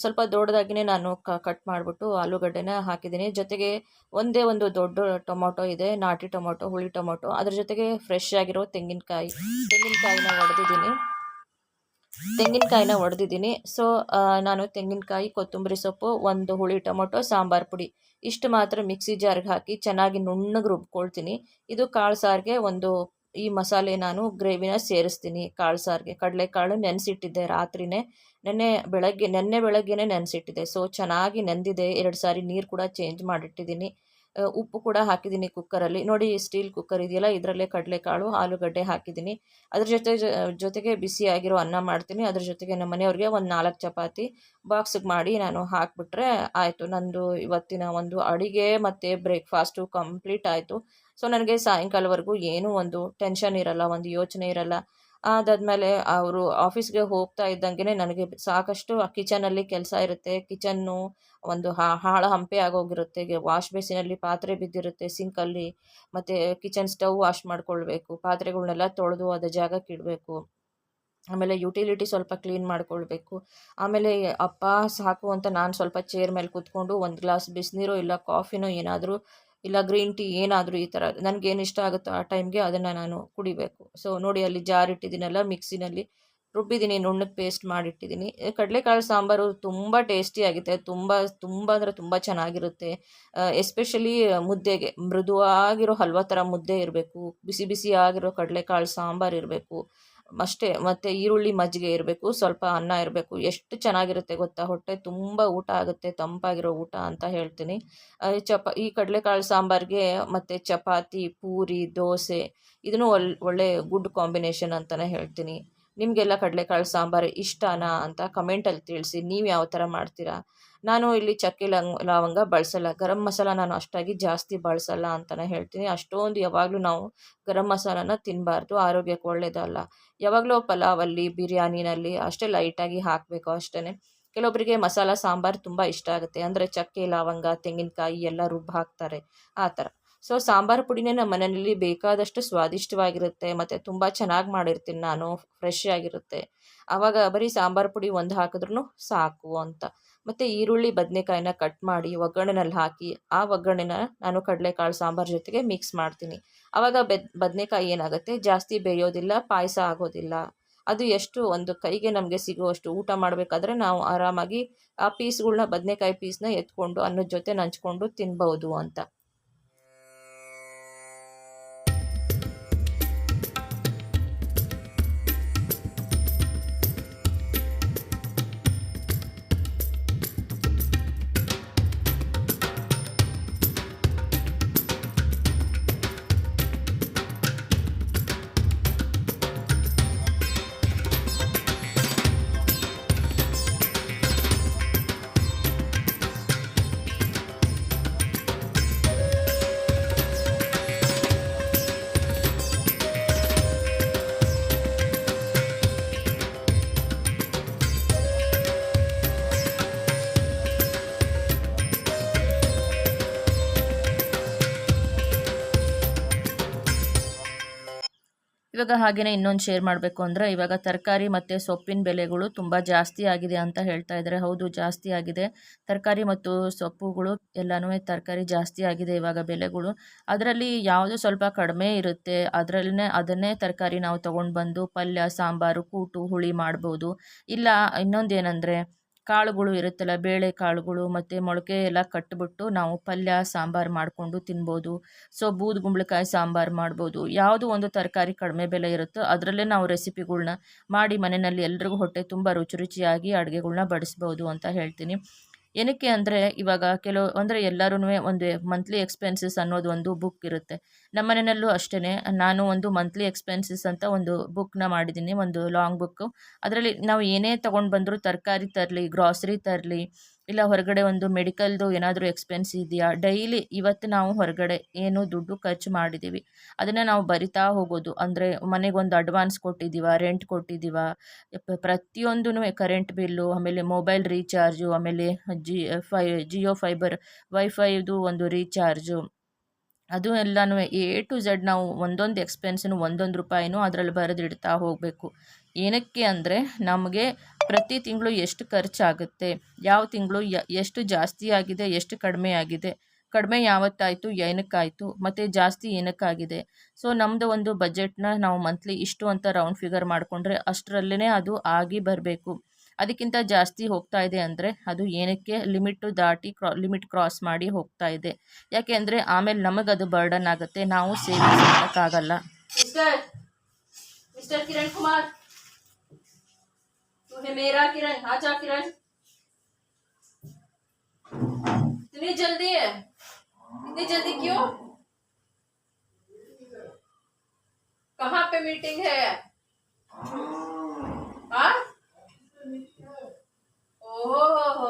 ಸ್ವಲ್ಪ ದೊಡ್ಡದಾಗಿನೇ ನಾನು ಕಟ್ ಮಾಡಿಬಿಟ್ಟು ಆಲೂಗಡ್ಡೆನ ಹಾಕಿದ್ದೀನಿ. ಜೊತೆಗೆ ಒಂದೇ ಒಂದು ದೊಡ್ಡ ಟೊಮೊಟೊ ಇದೆ, ನಾಟಿ ಟೊಮೊಟೊ, ಹುಳಿ ಟೊಮೊಟೊ, ಅದ್ರ ಜೊತೆಗೆ ಫ್ರೆಶ್ ಆಗಿರೋ ತೆಂಗಿನಕಾಯಿ, ತೆಂಗಿನಕಾಯಿನ ಹೊಡೆದಿದ್ದೀನಿ ತೆಂಗಿನಕಾಯಿನ ಒಡೆದಿದ್ದೀನಿ. ಸೊ ನಾನು ತೆಂಗಿನಕಾಯಿ, ಕೊತ್ತಂಬರಿ ಸೊಪ್ಪು, ಒಂದು ಹುಳಿ ಟೊಮೊಟೊ, ಸಾಂಬಾರು ಪುಡಿ. ಇಷ್ಟು ಮಾತ್ರ ಮಿಕ್ಸಿ ಜಾರ್ಗೆ ಹಾಕಿ ಚೆನ್ನಾಗಿ ನುಣ್ಣಗೆ ರುಬ್ಕೊಳ್ತೀನಿ. ಇದು ಕಾಳು ಸಾರಿಗೆ ಒಂದು, ಈ ಮಸಾಲೆ ನಾನು ಗ್ರೇವಿನ ಸೇರಿಸ್ತೀನಿ ಕಾಳು ಸಾರಿಗೆ. ಕಡಲೆಕಾಳು ನೆನೆಸಿಟ್ಟಿದ್ದೆ ರಾತ್ರಿನೇ. ನೆನ್ನೆ ಬೆಳಗ್ಗೆ, ನೆನ್ನೆ ಬೆಳಗ್ಗೆನೇ ನೆನೆಸಿಟ್ಟಿದ್ದೆ. ಸೊ ಚೆನ್ನಾಗಿ ನೆಂದಿದೆ. ಎರಡು ಸಾರಿ ನೀರು ಕೂಡ ಚೇಂಜ್ ಮಾಡಿಟ್ಟಿದ್ದೀನಿ. ಉಪ್ಪು ಕೂಡ ಹಾಕಿದ್ದೀನಿ ಕುಕ್ಕರಲ್ಲಿ. ನೋಡಿ ಸ್ಟೀಲ್ ಕುಕ್ಕರ್ ಇದೆಯಲ್ಲ, ಇದರಲ್ಲೇ ಕಡಲೆಕಾಳು, ಆಲೂಗಡ್ಡೆ ಹಾಕಿದ್ದೀನಿ. ಅದ್ರ ಜೊತೆ ಜೊತೆಗೆ ಬಿಸಿಯಾಗಿರೋ ಅನ್ನ ಮಾಡ್ತೀನಿ. ಅದ್ರ ಜೊತೆಗೆ ನಮ್ಮ ಮನೆಯವ್ರಿಗೆ ಒಂದು ನಾಲ್ಕು ಚಪಾತಿ ಬಾಕ್ಸಿಗೆ ಮಾಡಿ ನಾನು ಹಾಕಿಬಿಟ್ರೆ ಆಯಿತು. ನಂದು ಇವತ್ತಿನ ಒಂದು ಅಡಿಗೆ ಮತ್ತು ಬ್ರೇಕ್ಫಾಸ್ಟು ಕಂಪ್ಲೀಟ್ ಆಯಿತು. ಸೊ ನನಗೆ ಸಾಯಂಕಾಲವರೆಗೂ ಏನೂ ಒಂದು ಟೆನ್ಷನ್ ಇರಲ್ಲ, ಒಂದು ಯೋಚನೆ ಇರಲ್ಲ. ಅದಾದಮೇಲೆ ಅವರು ಆಫೀಸ್ಗೆ ಹೋಗ್ತಾ ಇದ್ದಂಗೆ ನನಗೆ ಸಾಕಷ್ಟು ಕಿಚನಲ್ಲಿ ಕೆಲಸ ಇರುತ್ತೆ. ಕಿಚನ್ನು ಒಂದು ಹಾಳು ಹಂಪೆ ಆಗೋಗಿರುತ್ತೆ. ವಾಶ್ ಬೇಸಿನಲ್ಲಿ ಪಾತ್ರೆ ಬಿದ್ದಿರುತ್ತೆ ಸಿಂಕಲ್ಲಿ ಮತ್ತು ಕಿಚನ್ ಸ್ಟವ್ ವಾಶ್ ಮಾಡ್ಕೊಳ್ಬೇಕು. ಪಾತ್ರೆಗಳನ್ನೆಲ್ಲ ತೊಳೆದು ಅದು ಜಾಗಕ್ಕೆ ಇಡಬೇಕು. ಆಮೇಲೆ ಯುಟಿಲಿಟಿ ಸ್ವಲ್ಪ ಕ್ಲೀನ್ ಮಾಡ್ಕೊಳ್ಬೇಕು. ಆಮೇಲೆ ಅಪ್ಪ ಸಾಕು ಅಂತ ನಾನು ಸ್ವಲ್ಪ ಚೇರ್ ಮೇಲೆ ಕೂತ್ಕೊಂಡು ಒಂದು ಗ್ಲಾಸ್ ಬಿಸಿನೀರು ಇಲ್ಲ ಕಾಫಿನೋ ಏನಾದರೂ ಇಲ್ಲ ಗ್ರೀನ್ ಟೀ ಏನಾದರೂ ಈ ಥರ ನನಗೇನು ಇಷ್ಟ ಆಗುತ್ತೋ ಆ ಟೈಮ್ಗೆ ಅದನ್ನು ನಾನು ಕುಡಿಬೇಕು. ಸೊ ನೋಡಿ ಅಲ್ಲಿ ಜಾರ್ ಇಟ್ಟಿದ್ದೀನಲ್ಲ ಮಿಕ್ಸಿನಲ್ಲಿ ರುಬ್ಬಿದ್ದೀನಿ ನುಣ್ಣಗೆ ಪೇಸ್ಟ್ ಮಾಡಿಟ್ಟಿದ್ದೀನಿ. ಕಡಲೆಕಾಳು ಸಾಂಬಾರು ತುಂಬ ಟೇಸ್ಟಿಯಾಗಿದೆ ತುಂಬ ತುಂಬ ಅಂದರೆ ತುಂಬ ಚೆನ್ನಾಗಿರುತ್ತೆ. ಎಸ್ಪೆಷಲಿ ಮುದ್ದೆಗೆ ಮೃದುವಾಗಿರೋ ಹಲ್ವಾ ಥರ ಮುದ್ದೆ ಇರಬೇಕು. ಬಿಸಿ ಬಿಸಿ ಆಗಿರೋ ಕಡಲೆಕಾಳು ಸಾಂಬಾರು ಇರಬೇಕು. ಅಷ್ಟೇ, ಮತ್ತು ಈರುಳ್ಳಿ ಮಜ್ಜಿಗೆ ಇರಬೇಕು, ಸ್ವಲ್ಪ ಅನ್ನ ಇರಬೇಕು, ಎಷ್ಟು ಚೆನ್ನಾಗಿರುತ್ತೆ ಗೊತ್ತಾ? ಹೊಟ್ಟೆ ತುಂಬ ಊಟ ಆಗುತ್ತೆ, ತಂಪಾಗಿರೋ ಊಟ ಅಂತ ಹೇಳ್ತೀನಿ. ಚಪ, ಈ ಕಡಲೆಕಾಳು ಸಾಂಬಾರಿಗೆ ಮತ್ತು ಚಪಾತಿ, ಪೂರಿ, ದೋಸೆ, ಇದನ್ನು ಒಲ್, ಒಳ್ಳೆ ಗುಡ್ ಕಾಂಬಿನೇಷನ್ ಅಂತಲೇ ಹೇಳ್ತೀನಿ. ನಿಮಗೆಲ್ಲ ಕಡಲೆಕಾಳು ಸಾಂಬಾರು ಇಷ್ಟನಾ ಅಂತ ಕಮೆಂಟಲ್ಲಿ ತಿಳಿಸಿ, ನೀವು ಯಾವ ಥರ ಮಾಡ್ತೀರಾ? ನಾನು ಇಲ್ಲಿ ಚಕ್ಕೆ ಲವಂಗ ಬಳಸಲ್ಲ. ಗರಂ ಮಸಾಲ ನಾನು ಅಷ್ಟಾಗಿ ಜಾಸ್ತಿ ಬಳಸಲ್ಲ ಅಂತಲೇ ಹೇಳ್ತೀನಿ. ಅಷ್ಟೊಂದು ಯಾವಾಗಲೂ ನಾವು ಗರಂ ಮಸಾಲನ ತಿನ್ನಬಾರ್ದು ಆರೋಗ್ಯಕ್ಕೆ ಒಳ್ಳೆಯದಲ್ಲ ಯಾವಾಗಲೂ ಪಲಾವಲ್ಲಿ, ಬಿರಿಯಾನಿನಲ್ಲಿ ಅಷ್ಟೇ ಲೈಟಾಗಿ ಹಾಕಬೇಕು ಅಷ್ಟೇ ಕೆಲವೊಬ್ಬರಿಗೆ ಮಸಾಲ, ಸಾಂಬಾರು ತುಂಬ ಇಷ್ಟ ಆಗುತ್ತೆ. ಅಂದರೆ ಚಕ್ಕೆ, ಲವಂಗ, ತೆಂಗಿನಕಾಯಿ ಎಲ್ಲ ರುಬ್ಬಿ ಹಾಕ್ತಾರೆ. ಆ ಥರ. ಸೊ ಸಾಂಬಾರು ಪುಡಿನೇ ನಮ್ಮ ಮನೆಯಲ್ಲಿ ಬೇಕಾದಷ್ಟು ಸ್ವಾದಿಷ್ಟವಾಗಿರುತ್ತೆ. ಮತ್ತು ತುಂಬ ಚೆನ್ನಾಗಿ ಮಾಡಿರ್ತೀನಿ ನಾನು. ಫ್ರೆಶ್ ಆಗಿರುತ್ತೆ. ಆವಾಗ ಬರೀ ಸಾಂಬಾರು ಪುಡಿ ಒಂದು ಹಾಕಿದ್ರೂ ಸಾಕು ಅಂತ. ಮತ್ತು ಈರುಳ್ಳಿ, ಬದನೆಕಾಯಿನ ಕಟ್ ಮಾಡಿ ಒಗ್ಗರಣೆನಲ್ಲಿ ಹಾಕಿ ಆ ಒಗ್ಗರಣೆನ ನಾನು ಕಡಲೆಕಾಳು ಸಾಂಬಾರು ಜೊತೆಗೆ ಮಿಕ್ಸ್ ಮಾಡ್ತೀನಿ. ಆವಾಗ ಬೆದ್, ಬದನೆಕಾಯಿ ಏನಾಗುತ್ತೆ? ಜಾಸ್ತಿ ಬೇಯೋದಿಲ್ಲ, ಪಾಯಸ ಆಗೋದಿಲ್ಲ. ಅದು ಎಷ್ಟು ಒಂದು ಕೈಗೆ ನಮಗೆ ಸಿಗುವಷ್ಟು ಊಟ ಮಾಡಬೇಕಾದ್ರೆ ನಾವು ಆರಾಮಾಗಿ ಆ ಪೀಸ್ಗಳ್ನ, ಬದನೆಕಾಯಿ ಪೀಸ್ನ ಎತ್ಕೊಂಡು ಅನ್ನದ ಜೊತೆ ನಂಚ್ಕೊಂಡು ತಿನ್ಬೋದು ಅಂತ. ಇವಾಗ ಹಾಗೆಯೇ ಇನ್ನೊಂದು ಶೇರ್ ಮಾಡಬೇಕು ಅಂದರೆ ಇವಾಗ ತರಕಾರಿ ಮತ್ತು ಸೊಪ್ಪಿನ ಬೆಲೆಗಳು ತುಂಬ ಜಾಸ್ತಿ ಆಗಿದೆ ಅಂತ ಹೇಳ್ತಾ ಇದ್ದಾರೆ. ಹೌದು, ಜಾಸ್ತಿ ಆಗಿದೆ. ತರಕಾರಿ ಮತ್ತು ಸೊಪ್ಪುಗಳು ಎಲ್ಲನೂ ತರಕಾರಿ ಜಾಸ್ತಿ ಆಗಿದೆ ಇವಾಗ ಬೆಲೆಗಳು. ಅದರಲ್ಲಿ ಯಾವುದು ಸ್ವಲ್ಪ ಕಡಿಮೆ ಇರುತ್ತೆ ಅದರಲ್ಲೇ ಅದನ್ನೇ ತರಕಾರಿ ನಾವು ತೊಗೊಂಡು ಬಂದು ಪಲ್ಯ, ಸಾಂಬಾರು, ಕೂಟು, ಹುಳಿ ಮಾಡ್ಬೋದು. ಇಲ್ಲ ಇನ್ನೊಂದು ಏನಂದರೆ ಕಾಳುಗಳು ಇರುತ್ತಲ್ಲ, ಬೇಳೆ ಕಾಳುಗಳು ಮತ್ತು ಮೊಳಕೆ ಎಲ್ಲ ಕಟ್ಟಿಬಿಟ್ಟು ನಾವು ಪಲ್ಯ, ಸಾಂಬಾರು ಮಾಡಿಕೊಂಡು ತಿನ್ಬೋದು. ಸೊ ಬೂದು ಗುಂಬಳಕಾಯಿ ಸಾಂಬಾರು ಮಾಡ್ಬೋದು. ಯಾವುದು ಒಂದು ತರಕಾರಿ ಕಡಿಮೆ ಬೆಲೆ ಇರುತ್ತೋ ಅದರಲ್ಲೇ ನಾವು ರೆಸಿಪಿಗಳ್ನ ಮಾಡಿ ಮನೆಯಲ್ಲಿ ಎಲ್ರಿಗೂ ಹೊಟ್ಟೆ ತುಂಬ ರುಚಿ ರುಚಿಯಾಗಿ ಅಡುಗೆಗಳ್ನ ಬಡಿಸ್ಬೋದು ಅಂತ ಹೇಳ್ತೀನಿ. ಏನಕ್ಕೆ ಅಂದರೆ ಇವಾಗ ಕೆಲವು, ಅಂದರೆ ಎಲ್ಲರೂ ಒಂದು ಮಂತ್ಲಿ ಎಕ್ಸ್ಪೆನ್ಸಸ್ ಅನ್ನೋದು ಒಂದು ಬುಕ್ ಇರುತ್ತೆ. ನಮ್ಮ ಮನೆಯಲ್ಲೂ ಅಷ್ಟೇ ನಾನು ಒಂದು ಮಂತ್ಲಿ ಎಕ್ಸ್ಪೆನ್ಸಸ್ ಅಂತ ಒಂದು ಬುಕ್ನ ಮಾಡಿದ್ದೀನಿ, ಒಂದು ಲಾಂಗ್ ಬುಕ್ಕು ಅದರಲ್ಲಿ ನಾವು ಏನೇ ತೊಗೊಂಡು ಬಂದರೂ ತರಕಾರಿ ತರಲಿ ಗ್ರಾಸರಿ ತರಲಿ ಇಲ್ಲ ಹೊರಗಡೆ ಒಂದು ಮೆಡಿಕಲ್ದು ಏನಾದರೂ ಎಕ್ಸ್ಪೆನ್ಸ್ ಇದೆಯಾ? ಡೈಲಿ ಇವತ್ತು ನಾವು ಹೊರಗಡೆ ಏನು ದುಡ್ಡು ಖರ್ಚು ಮಾಡಿದ್ದೀವಿ ಅದನ್ನು ನಾವು ಬರಿತಾ ಹೋಗೋದು. ಅಂದರೆ ಮನೆಗೊಂದು ಅಡ್ವಾನ್ಸ್ ಕೊಟ್ಟಿದ್ದೀವ? ರೆಂಟ್ ಕೊಟ್ಟಿದ್ದೀವ? ಪ್ರತಿಯೊಂದೂ ಕರೆಂಟ್ ಬಿಲ್ಲು ಆಮೇಲೆ ಮೊಬೈಲ್ ರೀಚಾರ್ಜು ಆಮೇಲೆ ಜಿ, ಫೈ, ಜಿಯೋ ಫೈಬರ್ ವೈಫೈದು ಒಂದು ರೀಚಾರ್ಜು ಅದು ಎಲ್ಲನೂ ಎ ಟು ಝೆಡ್ ನಾವು ಒಂದೊಂದು ಎಕ್ಸ್ಪೆನ್ಸನ್ನು ಒಂದೊಂದು ರೂಪಾಯಿನೂ ಅದರಲ್ಲಿ ಬರೆದಿಡ್ತಾ ಹೋಗಬೇಕು. ಏನಕ್ಕೆ ಅಂದರೆ ನಮಗೆ ಪ್ರತಿ ತಿಂಗಳು ಎಷ್ಟು ಖರ್ಚಾಗುತ್ತೆ? ಯಾವ ತಿಂಗಳು ಎಷ್ಟು ಜಾಸ್ತಿ ಆಗಿದೆ, ಎಷ್ಟು ಕಡಿಮೆ ಆಗಿದೆ? ಕಡಿಮೆ ಯಾವತ್ತಾಯಿತು, ಏನಕ್ಕಾಯಿತು? ಮತ್ತು ಜಾಸ್ತಿ ಏನಕ್ಕಾಗಿದೆ? ಸೊ ನಮ್ಮದು ಒಂದು ಬಜೆಟ್ನ ನಾವು ಮಂತ್ಲಿ ಇಷ್ಟು ಅಂತ ರೌಂಡ್ ಫಿಗರ್ ಮಾಡಿಕೊಂಡ್ರೆ ಅಷ್ಟರಲ್ಲೇ ಅದು ಆಗಿ ಬರಬೇಕು. ಅದಕ್ಕಿಂತ ಜಾಸ್ತಿ ಹೋಗ್ತಾ ಇದೆ ಅಂದರೆ ಅದು ಏನಕ್ಕೆ? ಲಿಮಿಟು ದಾಟಿ ಕ್ರಾ, ಲಿಮಿಟ್ ಕ್ರಾಸ್ ಮಾಡಿ ಹೋಗ್ತಾ ಇದೆ. ಯಾಕೆ ಅಂದರೆ ಆಮೇಲೆ ನಮಗದು ಬರ್ಡನ್ ಆಗುತ್ತೆ, ನಾವು ಸೇವಿಂಗ್ಸ್ ಮಾಡೋಕ್ಕಾಗಲ್ಲ ಮಿಸ್ಟರ್ ಕಿರಣ್ ಕುಮಾರ್. तू है मेरा किरण हाँ जा किरण इतनी जल्दी है इतनी जल्दी क्यों कहाँ पे मीटिंग है हाँ ಓಹೋ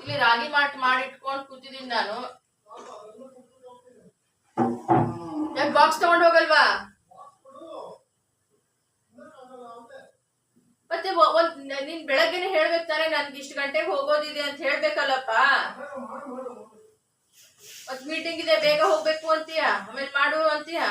ಇಲ್ಲಿ ರಾಗಿ ಮಾಟ್ ಮಾಡಿಟ್ಕೊಂಡು ಕೂತಿದ್ದೀನಿ ನಾನು ಬಾಕ್ಸ್ ತಗೊಂಡು ಹೋಗಲ್ವಾ? ಮತ್ತೆ ಒಂದ್ ನೀನ್ ಬೆಳಗ್ಗೆನೆ ಹೇಳ್ಬೇಕು ತಾನೆ ನನ್ಗೆ ಇಷ್ಟು ಗಂಟೆಗೆ ಹೋಗೋದಿದೆ ಅಂತ ಹೇಳ್ಬೇಕಲ್ಲಪ್ಪ. ಮತ್ ಮೀಟಿಂಗ್ ಇದೆ, ಬೇಗ ಹೋಗ್ಬೇಕು ಅಂತೀಯ? ಆಮೇಲೆ ಮಾಡು ಅಂತೀಯ?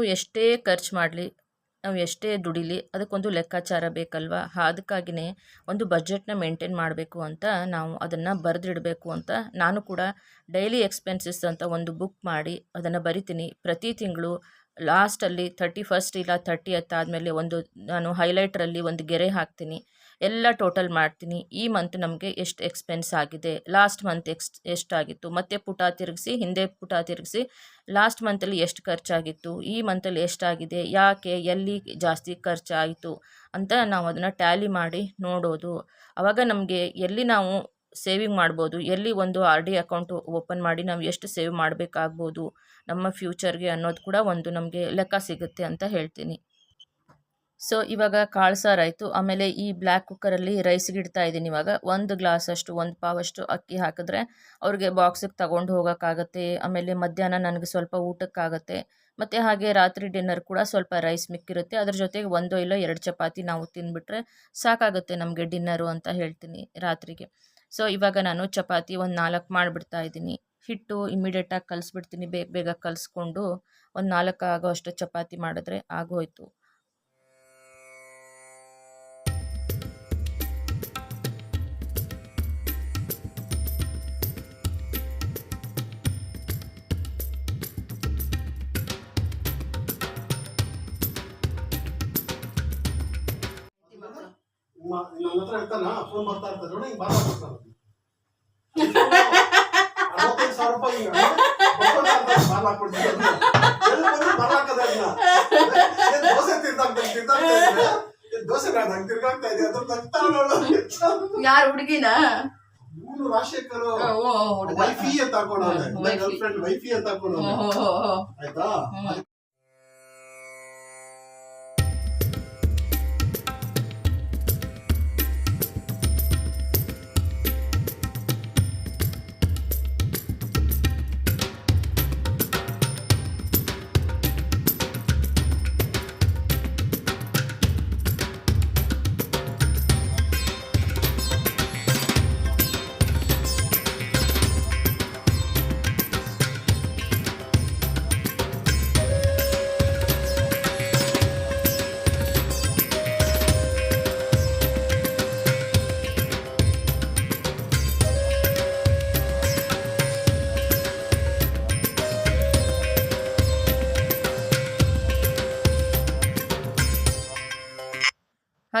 ನಾವು ಎಷ್ಟೇ ಖರ್ಚು ಮಾಡಲಿ, ನಾವು ಎಷ್ಟೇ ದುಡಿಲಿ, ಅದಕ್ಕೊಂದು ಲೆಕ್ಕಾಚಾರ ಬೇಕಲ್ವಾ? ಅದಕ್ಕಾಗಿಯೇ ಒಂದು ಬಜೆಟ್ನ ಮೇಂಟೈನ್ ಮಾಡಬೇಕು ಅಂತ ನಾವು ಅದನ್ನು ಬರೆದಿಡಬೇಕು ಅಂತ ನಾನು ಕೂಡ ಡೈಲಿ ಎಕ್ಸ್ಪೆನ್ಸಸ್ ಅಂತ ಒಂದು ಬುಕ್ ಮಾಡಿ ಅದನ್ನು ಬರಿತೀನಿ. ಪ್ರತಿ ತಿಂಗಳು ಲಾಸ್ಟಲ್ಲಿ ತರ್ಟಿ ಫಸ್ಟ್ ಇಲ್ಲ ತರ್ಟಿ ಆದಮೇಲೆ ಒಂದು, ನಾನು ಹೈಲೈಟ್ರಲ್ಲಿ ಒಂದು ಗೆರೆ ಹಾಕ್ತೀನಿ. ಎಲ್ಲ ಟೋಟಲ್ ಮಾಡ್ತೀನಿ. ಈ ಮಂತ್ ನಮಗೆ ಎಷ್ಟು ಎಕ್ಸ್ಪೆನ್ಸ್ ಆಗಿದೆ? ಲಾಸ್ಟ್ ಮಂತ್ ಎಕ್ಸ್ ಎಷ್ಟಾಗಿತ್ತು? ಮತ್ತೆ ಪುಟ ತಿರುಗಿಸಿ, ಹಿಂದೆ ಪುಟ ತಿರುಗಿಸಿ ಲಾಸ್ಟ್ ಮಂತಲ್ಲಿ ಎಷ್ಟು ಖರ್ಚಾಗಿತ್ತು? ಈ ಮಂತಲ್ಲಿ ಎಷ್ಟಾಗಿದೆ? ಯಾಕೆ, ಎಲ್ಲಿ ಜಾಸ್ತಿ ಖರ್ಚಾಯಿತು? ಅಂತ ನಾವು ಅದನ್ನು ಟ್ಯಾಲಿ ಮಾಡಿ ನೋಡೋದು. ಆವಾಗ ನಮಗೆ ಎಲ್ಲಿ ನಾವು ಸೇವಿಂಗ್ ಮಾಡ್ಬೋದು? ಎಲ್ಲಿ ಒಂದು ಆರ್ ಡಿ ಅಕೌಂಟು ಓಪನ್ ಮಾಡಿ ನಾವು ಎಷ್ಟು ಸೇವ್ ಮಾಡಬೇಕಾಗ್ಬೋದು? ನಮ್ಮ ಫ್ಯೂಚರ್ಗೆ ಅನ್ನೋದು ಕೂಡ ಒಂದು ನಮಗೆ ಲೆಕ್ಕ ಸಿಗುತ್ತೆ ಅಂತ ಹೇಳ್ತೀನಿ. ಸೊ ಇವಾಗ ಕಾಳು ಸಾರು ಆಮೇಲೆ ಈ ಬ್ಲ್ಯಾಕ್ ಕುಕ್ಕರಲ್ಲಿ ರೈಸ್ಗೆ ಇಡ್ತಾ ಇದ್ದೀನಿ ಇವಾಗ. ಒಂದು ಗ್ಲಾಸ್ ಅಷ್ಟು, ಒಂದು ಪಾವಷ್ಟು ಅಕ್ಕಿ ಹಾಕಿದ್ರೆ ಅವ್ರಿಗೆ ಬಾಕ್ಸಿಗೆ ತಗೊಂಡು ಹೋಗೋಕ್ಕಾಗತ್ತೆ. ಆಮೇಲೆ ಮಧ್ಯಾಹ್ನ ನನಗೆ ಸ್ವಲ್ಪ ಊಟಕ್ಕಾಗತ್ತೆ. ಮತ್ತು ಹಾಗೆ ರಾತ್ರಿ ಡಿನ್ನರ್ ಕೂಡ ಸ್ವಲ್ಪ ರೈಸ್ ಮಿಕ್ಕಿರುತ್ತೆ. ಅದ್ರ ಜೊತೆಗೆ ಒಂದು ಇಲ್ಲ ಎರಡು ಚಪಾತಿ ನಾವು ತಿಂದುಬಿಟ್ರೆ ಸಾಕಾಗುತ್ತೆ ನಮಗೆ ಡಿನ್ನರು ಅಂತ ಹೇಳ್ತೀನಿ ರಾತ್ರಿಗೆ. ಸೊ ಇವಾಗ ನಾನು ಚಪಾತಿ ಒಂದು ನಾಲ್ಕು ಮಾಡಿಬಿಡ್ತಾ ಇದ್ದೀನಿ. ಹಿಟ್ಟು ಇಮ್ಮಿಡಿಯೇಟಾಗಿ ಕಲಿಸ್ಬಿಡ್ತೀನಿ. ಬೇಗ ಬೇಗ ಕಲಿಸ್ಕೊಂಡು ಒಂದು ನಾಲ್ಕು ಆಗೋ ಅಷ್ಟು ಚಪಾತಿ ಮಾಡಿದ್ರೆ ಆಗೋಯ್ತು. ಮ- ನನ್ನ ಹತ್ರ ಇರ್ತಾನ ಫೋನ್ ಬರ್ತಾ ಇರ್ತದೆ ನೋಡಿ ಹಿಂಗ್ ಬಾರ ಬರ್ತಾನೆ ಅರವತ್ತೈದು ಸಾವಿರ ರೂಪಾಯಿ ಹಾಕೋದೇ ದೋಸೆ ದೋಸೆ ಹಂಗ್ ತಿರ್ಗಾಗ್ತಾ ಇದೆ ಅದ್ರ. ಯಾರು ಹುಡುಗಿನ? ಮೂರು ರಾಜಶೇಖರ್ ವೈಫಿ ಅಂತ ಹಾಕೋಣ. ಗರ್ಲ್ ಫ್ರೆಂಡ್ ವೈಫಿ ಅಂತ ಹಾಕೋಣ ಆಯ್ತಾ?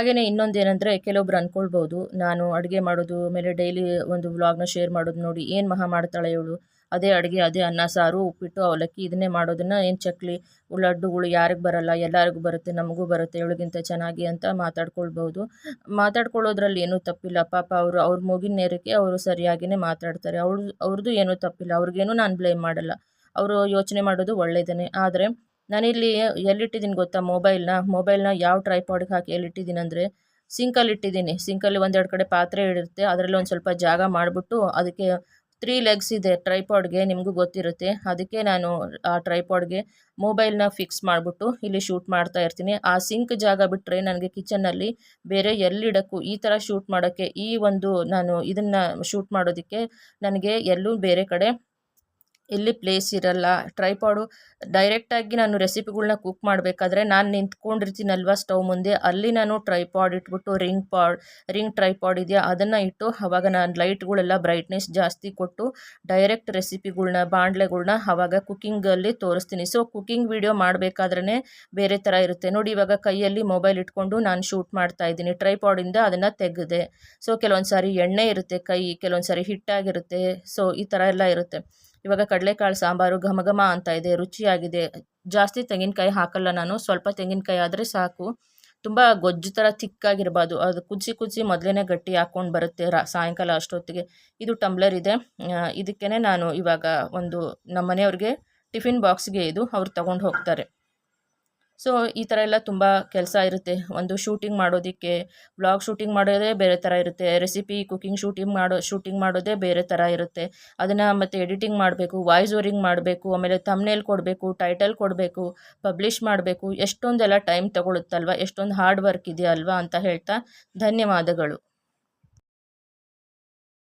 ಹಾಗೆಯೇ ಇನ್ನೊಂದು ಏನಂದರೆ ಕೆಲವೊಬ್ರು ಅಂದ್ಕೊಳ್ಬೋದು, ನಾನು ಅಡುಗೆ ಮಾಡೋದು ಆಮೇಲೆ ಡೈಲಿ ಒಂದು ವ್ಲಾಗ್ನ ಶೇರ್ ಮಾಡೋದು ನೋಡಿ ಏನು ಮಹಾ ಮಾಡ್ತಾಳೆ ಇವಳು? ಅದೇ ಅಡುಗೆ, ಅದೇ ಅನ್ನ, ಸಾರು, ಉಪ್ಪಿಟ್ಟು, ಅವಲಕ್ಕಿ, ಇದನ್ನೇ ಮಾಡೋದನ್ನು ಏನು ಚಕ್ಲಿ? ಲಡ್ಡುಗಳು ಯಾರಿಗೆ ಬರಲ್ಲ, ಎಲ್ಲರಿಗೂ ಬರುತ್ತೆ, ನಮಗೂ ಬರುತ್ತೆ, ಇವಳಿಗಿಂತ ಚೆನ್ನಾಗಿ ಅಂತ ಮಾತಾಡ್ಕೊಳ್ಬೋದು. ಮಾತಾಡ್ಕೊಳ್ಳೋದ್ರಲ್ಲಿ ಏನೂ ತಪ್ಪಿಲ್ಲ. ಪಾಪ ಅವರು, ಅವ್ರ ಮೂಗಿನ ನೇರಕ್ಕೆ ಅವರು ಸರಿಯಾಗಿಯೇ ಮಾತಾಡ್ತಾರೆ. ಅವ್ರು ಅವ್ರದ್ದು ಏನೂ ತಪ್ಪಿಲ್ಲ. ಅವ್ರಿಗೇನು ನಾನು ಬ್ಲೇಮ್ ಮಾಡಲ್ಲ. ಅವರು ಯೋಚನೆ ಮಾಡೋದು ಒಳ್ಳೆಯದೇ ಆದರೆ ನಾನಿಲ್ಲಿ ಎಲ್ಲಿಟ್ಟಿದ್ದೀನಿ ಗೊತ್ತಾ ಮೊಬೈಲ್ನ? ಮೊಬೈಲ್ನ ಯಾವ ಟ್ರೈಪಾಡಿಗೆ ಹಾಕಿ ಎಲ್ಲಿಟ್ಟಿದ್ದೀನಿ ಅಂದರೆ ಸಿಂಕಲ್ಲಿ ಇಟ್ಟಿದ್ದೀನಿ ಸಿಂಕಲ್ಲಿ ಒಂದೆರಡು ಕಡೆ ಪಾತ್ರೆ ಇರುತ್ತೆ ಅದರಲ್ಲಿ ಒಂದು ಸ್ವಲ್ಪ ಜಾಗ ಮಾಡಿಬಿಟ್ಟು ಅದಕ್ಕೆ ತ್ರೀ ಲೆಗ್ಸ್ ಇದೆ ಟ್ರೈಪಾಡ್ಗೆ ನಿಮಗೂ ಗೊತ್ತಿರುತ್ತೆ. ಅದಕ್ಕೆ ನಾನು ಆ ಟ್ರೈಪಾಡ್ಗೆ ಮೊಬೈಲ್ನ ಫಿಕ್ಸ್ ಮಾಡಿಬಿಟ್ಟು ಇಲ್ಲಿ ಶೂಟ್ ಮಾಡ್ತಾ ಇರ್ತೀನಿ. ಆ ಸಿಂಕ್ ಜಾಗ ಬಿಟ್ಟರೆ ನನಗೆ ಕಿಚನ್ನಲ್ಲಿ ಬೇರೆ ಎಲ್ಲಿಡಕ್ಕೂ ಈ ಥರ ಶೂಟ್ ಮಾಡೋಕ್ಕೆ ಈ ಒಂದು ನಾನು ಇದನ್ನು ಶೂಟ್ ಮಾಡೋದಕ್ಕೆ ನನಗೆ ಎಲ್ಲೂ ಬೇರೆ ಕಡೆ ಎಲ್ಲಿ ಪ್ಲೇಸ್ ಇರಲ್ಲ. ಟ್ರೈಪಾಡು ಡೈರೆಕ್ಟಾಗಿ ನಾನು ರೆಸಿಪಿಗಳನ್ನ ಕುಕ್ ಮಾಡಬೇಕಾದ್ರೆ ನಾನು ನಿಂತ್ಕೊಂಡಿರ್ತೀನಲ್ವ ಸ್ಟವ್ ಮುಂದೆ, ಅಲ್ಲಿ ನಾನು ಟ್ರೈಪಾಡ್ ಇಟ್ಬಿಟ್ಟು ರಿಂಗ್ ಪಾಡ್ ರಿಂಗ್ ಟ್ರೈಪಾಡ್ ಇದೆಯಾ, ಅದನ್ನು ಇಟ್ಟು ಆವಾಗ ನಾನು ಲೈಟ್ಗಳೆಲ್ಲ ಬ್ರೈಟ್ನೆಸ್ ಜಾಸ್ತಿ ಕೊಟ್ಟು ಡೈರೆಕ್ಟ್ ರೆಸಿಪಿಗಳನ್ನ ಬಾಣಲೆಗಳ್ನ ಆವಾಗ ಕುಕ್ಕಿಂಗಲ್ಲಿ ತೋರಿಸ್ತೀನಿ. ಸೊ ಕುಕ್ಕಿಂಗ್ ವಿಡಿಯೋ ಮಾಡಬೇಕಾದ್ರೆ ಬೇರೆ ಥರ ಇರುತ್ತೆ. ನೋಡಿ, ಇವಾಗ ಕೈಯಲ್ಲಿ ಮೊಬೈಲ್ ಇಟ್ಕೊಂಡು ನಾನು ಶೂಟ್ ಮಾಡ್ತಾ ಇದ್ದೀನಿ. ಟ್ರೈಪಾಡಿಂದ ಅದನ್ನು ತೆಗೆದೆ. ಸೊ ಕೆಲವೊಂದು ಸಾರಿ ಎಣ್ಣೆ ಇರುತ್ತೆ ಕೈ ಕೆಲವೊಂದು ಸಾರಿ ಹಿಟ್ಟಾಗಿರುತ್ತೆ. ಸೊ ಈ ಥರ ಎಲ್ಲ ಇರುತ್ತೆ. ಇವಾಗ ಕಡಲೆಕಾಳು ಸಾಂಬಾರು ಘಮ ಘಮ ಅಂತ ಇದೆ, ರುಚಿಯಾಗಿದೆ. ಜಾಸ್ತಿ ತೆಂಗಿನಕಾಯಿ ಹಾಕಲ್ಲ ನಾನು, ಸ್ವಲ್ಪ ತೆಂಗಿನಕಾಯಿ ಆದರೆ ಸಾಕು. ತುಂಬ ಗೊಜ್ಜು ಥರ ತಿಕ್ಕಾಗಿರ್ಬಾರ್ದು ಅದು ಕುದಿಸಿ ಕುದಿಸಿ ಮೊದಲೇ ಗಟ್ಟಿ ಹಾಕ್ಕೊಂಡು ಬರುತ್ತೆ ರಾ, ಸಾಯಂಕಾಲ ಅಷ್ಟೊತ್ತಿಗೆ. ಇದು ಟಂಬ್ಲರ್ ಇದೆ. ಇದಕ್ಕೇ ನಾನು ಇವಾಗ ಒಂದು ನಮ್ಮ ಮನೆಯವ್ರಿಗೆ ಟಿಫಿನ್ ಬಾಕ್ಸ್ಗೆ ಇದು ಅವ್ರು ತಗೊಂಡು ಹೋಗ್ತಾರೆ. ಸೊ ಈ ಥರ ಎಲ್ಲ ತುಂಬ ಕೆಲಸ ಇರುತ್ತೆ. ಒಂದು ಶೂಟಿಂಗ್ ಮಾಡೋದಕ್ಕೆ ವ್ಲಾಗ್ ಶೂಟಿಂಗ್ ಮಾಡೋದೇ ಬೇರೆ ಥರ ಇರುತ್ತೆ. ರೆಸಿಪಿ ಕುಕ್ಕಿಂಗ್ ಶೂಟಿಂಗ್ ಮಾಡೋ ಶೂಟಿಂಗ್ ಮಾಡೋದೇ ಬೇರೆ ಥರ ಇರುತ್ತೆ. ಅದನ್ನು ಮತ್ತು ಎಡಿಟಿಂಗ್ ಮಾಡಬೇಕು ವಾಯ್ಸ್ ಓರಿಂಗ್ ಮಾಡಬೇಕು, ಆಮೇಲೆ ತಮ್ನೇಲ್ ಕೊಡಬೇಕು ಟೈಟಲ್ ಕೊಡಬೇಕು ಪಬ್ಲಿಷ್ ಮಾಡಬೇಕು. ಎಷ್ಟೊಂದೆಲ್ಲ ಟೈಮ್ ತಗೊಳುತ್ತಲ್ವ? ಎಷ್ಟೊಂದು ಹಾರ್ಡ್ ವರ್ಕ್ ಇದೆಯಲ್ವಾ ಅಂತ ಹೇಳ್ತಾ ಧನ್ಯವಾದಗಳು.